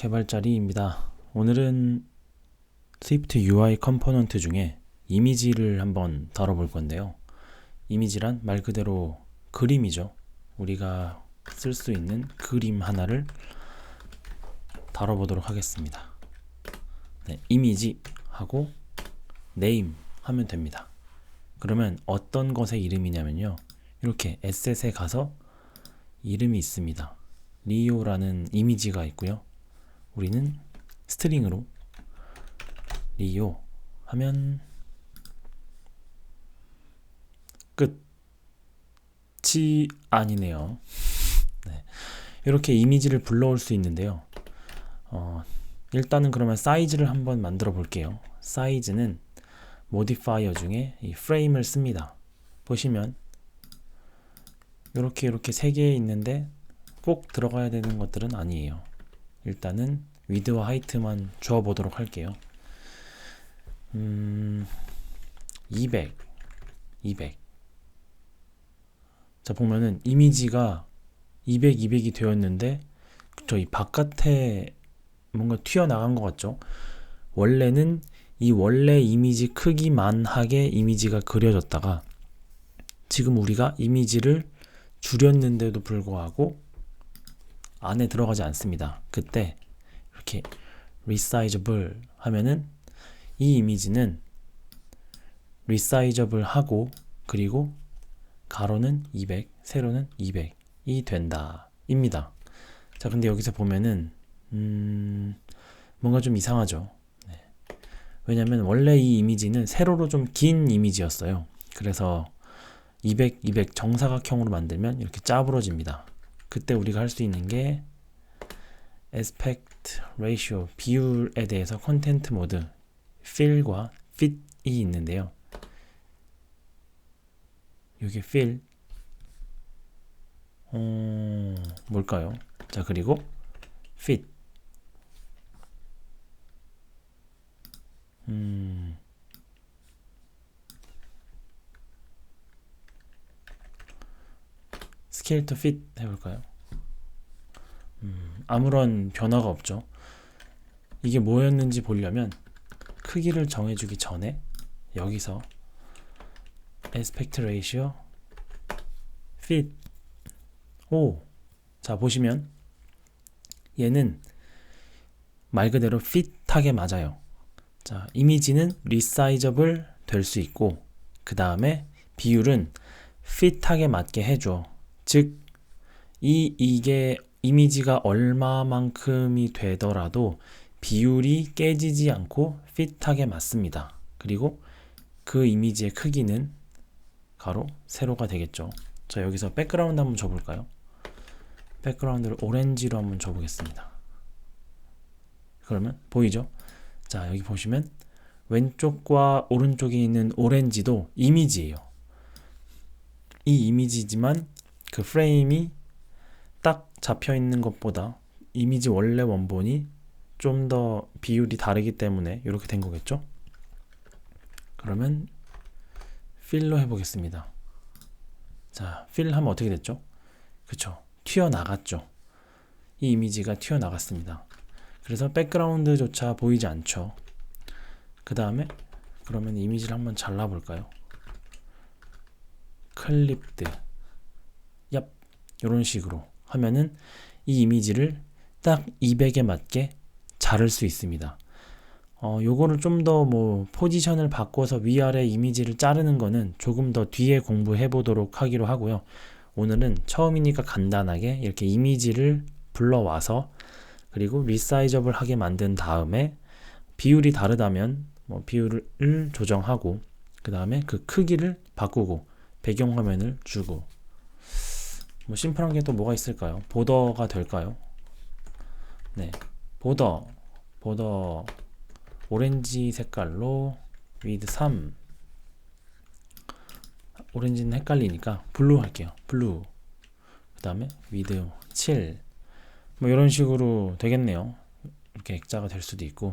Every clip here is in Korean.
개발자리입니다. 오늘은 스위프트 UI 컴포넌트 중에 이미지를 한번 다뤄볼 건데요. 이미지란 말 그대로 그림이죠. 우리가 쓸 수 있는 그림 하나를 다뤄보도록 하겠습니다. 네, 이미지 하고 네임 하면 됩니다. 그러면 어떤 것의 이름이냐면요. 이렇게 에셋에 가서 이름이 있습니다. 리오라는 이미지가 있고요. 우리는 스트링으로 리오 하면 끝이 아니네요. 네. 이렇게 이미지를 불러올 수 있는데요. 어, 일단은 그러면 사이즈를 한번 만들어 볼게요. 사이즈는 모디파이어 중에 이 프레임을 씁니다. 보시면 이렇게 이렇게 세 개 있는데 꼭 들어가야 되는 것들은 아니에요. 일단은 위드와 하이트만 주어 보도록 할게요. 음, 200, 200. 자, 보면은 이미지가 200, 200이 되었는데, 저희 바깥에 뭔가 튀어나간 것 같죠? 원래는 이 원래 이미지 크기만하게 이미지가 그려졌다가, 지금 우리가 이미지를 줄였는데도 불구하고 안에 들어가지 않습니다. 그때 이렇게 resizable 하면은 이 이미지는 resizable 하고 그리고 가로는 200, 세로는 200이 된다. 입니다. 자, 근데 여기서 보면은 음, 뭔가 좀 이상하죠. 네. 왜냐면 원래 이 이미지는 세로로 좀 긴 이미지였어요. 그래서 200, 200 정사각형으로 만들면 이렇게 짜부러집니다. 그때 우리가 할 수 있는 게 aspect ratio 비율에 대해서 컨텐트 모드 fill과 fit이 있는데요. 여기 fill 어, 뭘까요? 자 그리고 fit 음, fit 해볼까요? 음, 아무런 변화가 없죠. 이게 뭐였는지 보려면 크기를 정해주기 전에 여기서 aspect ratio fit 오, 자 보시면 얘는 말 그대로 fit하게 맞아요. 자 이미지는 resizable 될수 있고 그 다음에 비율은 fit하게 맞게 해줘. 즉, 이, 이게 이미지가 얼마만큼이 되더라도 비율이 깨지지 않고 핏하게 맞습니다. 그리고 그 이미지의 크기는 가로, 세로가 되겠죠. 자, 여기서 백그라운드 한번 줘볼까요? 백그라운드를 오렌지로 한번 줘보겠습니다. 그러면 보이죠? 자, 여기 보시면 왼쪽과 오른쪽에 있는 오렌지도 이미지예요. 이 이미지지만 그 프레임이 딱 잡혀 있는 것보다 이미지 원래 원본이 좀 더 비율이 다르기 때문에 이렇게 된 거겠죠? 그러면 필로 해보겠습니다. 자, 필 하면 어떻게 됐죠? 그쵸? 튀어나갔죠? 이 이미지가 튀어나갔습니다. 그래서 백그라운드조차 보이지 않죠? 그 다음에 그러면 이미지를 한번 잘라볼까요? 클립드 얍 이런 식으로 하면은 이 이미지를 딱 200에 맞게 자를 수 있습니다. 어, 요거를 좀 더 뭐 포지션을 바꿔서 위아래 이미지를 자르는 거는 조금 더 뒤에 공부해 보도록 하기로 하고요. 오늘은 처음이니까 간단하게 이렇게 이미지를 불러와서 그리고 리사이저블 하게 만든 다음에 비율이 다르다면 뭐 비율을 조정하고 그 다음에 그 크기를 바꾸고 배경화면을 주고 뭐 심플한 게 또 뭐가 있을까요? 보더가 될까요? 네, 보더, 보더 오렌지 색깔로 위드 3 오렌지는 헷갈리니까 블루 할게요. 블루 그 다음에 위드 7 뭐 이런 식으로 되겠네요. 이렇게 액자가 될 수도 있고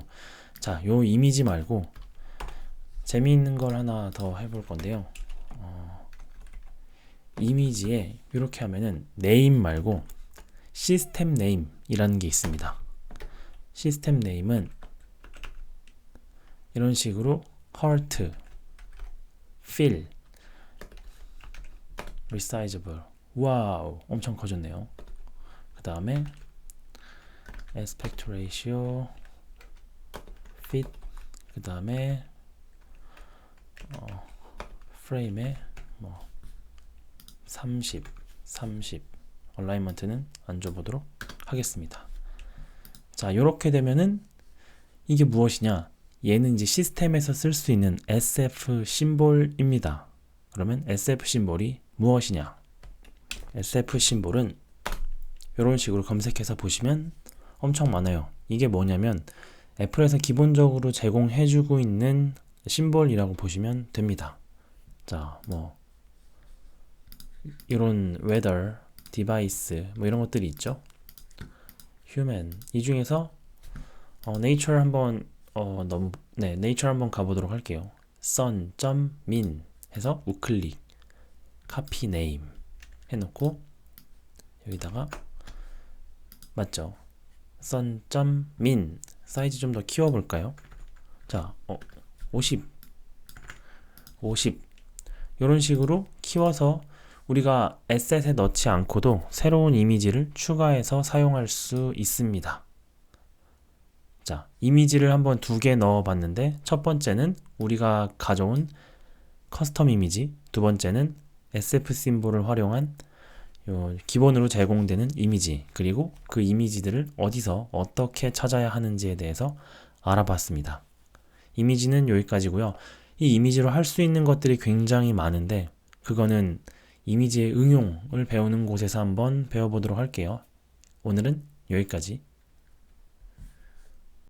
자, 요 이미지 말고 재미있는 걸 하나 더 해볼 건데요. 이미지에 이렇게 하면은 네임 말고 시스템 네임이라는 게 있습니다. 시스템 네임은 이런 식으로 heart, fill, resizable. 와우, 엄청 커졌네요. 그 다음에 aspect ratio, fit, 그 다음에 어, 프레임에 뭐 30, 30 얼라이먼트는 안 줘보도록 하겠습니다. 자, 이렇게 되면은 이게 무엇이냐? 얘는 이제 시스템에서 쓸 수 있는 SF 심볼입니다. 그러면 SF 심볼이 무엇이냐? SF 심볼은 이런 식으로 검색해서 보시면 엄청 많아요. 이게 뭐냐면 애플에서 기본적으로 제공해주고 있는 심볼이라고 보시면 됩니다. 자, 뭐 이런 weather, device 뭐 이런 것들이 있죠. human 이 중에서 어, nature 한번 어, 너무 네 nature 한번 가보도록 할게요. sun.min 해서 우클릭 copy name 해놓고 여기다가 맞죠? sun.min 사이즈 좀 더 키워볼까요? 자, 어, 50 50 이런 식으로 키워서 우리가 에셋에 넣지 않고도 새로운 이미지를 추가해서 사용할 수 있습니다. 자, 이미지를 한번 두 개 넣어 봤는데 첫 번째는 우리가 가져온 커스텀 이미지, 두 번째는 SF 심볼을 활용한 요 기본으로 제공되는 이미지, 그리고 그 이미지들을 어디서 어떻게 찾아야 하는지에 대해서 알아봤습니다. 이미지는 여기까지고요. 이 이미지로 할 수 있는 것들이 굉장히 많은데 그거는 이미지의 응용을 배우는 곳에서 한번 배워보도록 할게요. 오늘은 여기까지